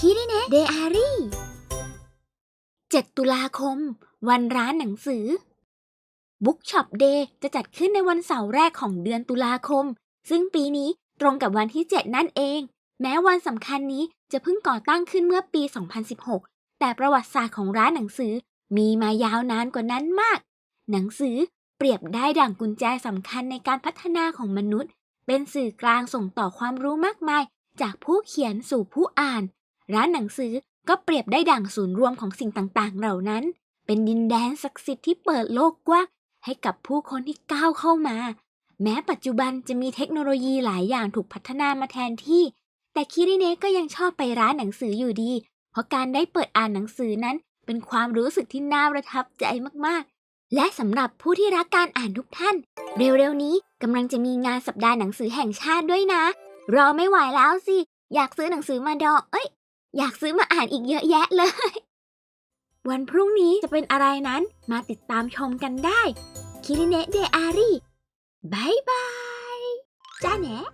คิริเนะเดอารี่ 7 ตุลาคม วันร้านหนังสือ บุ๊กช็อปเดย์จะจัดขึ้นในวันเสาร์แรกของเดือนตุลาคม ซึ่งปีนี้ตรงกับวันที่ 7 นั่นเอง แม้วันสำคัญนี้จะเพิ่งก่อตั้งขึ้นเมื่อปี 2016 แต่ประวัติศาสตร์ของร้านหนังสือมีมายาวนานกว่านั้นมาก หนังสือเปรียบได้ดั่งกุญแจสำคัญในการพัฒนาของมนุษย์ เป็นสื่อกลางส่งต่อความรู้มากมาย จากผู้เขียนสู่ผู้อ่าน ร้านหนังสือก็เปรียบได้ดั่งศูนย์รวมของสิ่งต่างๆ เหล่านั้น เป็นดินแดนศักดิ์สิทธิ์ที่เปิดโลกกว้างให้กับผู้คนที่ก้าวเข้ามา แม้ปัจจุบันจะมีเทคโนโลยีหลายอย่างถูกพัฒนามาแทนที่ แต่คิริเนะก็ยังชอบไปร้านหนังสืออยู่ดี เพราะการได้เปิดอ่านหนังสือนั้น เป็นความรู้สึกที่น่าประทับใจมากๆ และสำหรับผู้ที่รักการอ่านทุกท่าน เร็วๆนี้กำลังจะมีงานสัปดาห์หนังสือแห่งชาติด้วยนะ รอไม่ไหวแล้วสิ อยากซื้อหนังสือมาดอเอ้ย อยากซื้อมาอ่านอีกเยอะแยะเลย วันพรุ่งนี้จะเป็นอะไรนั้นมาติดตามชมกันได้คิริเนะเดอารีบายบายจ้าแหนะ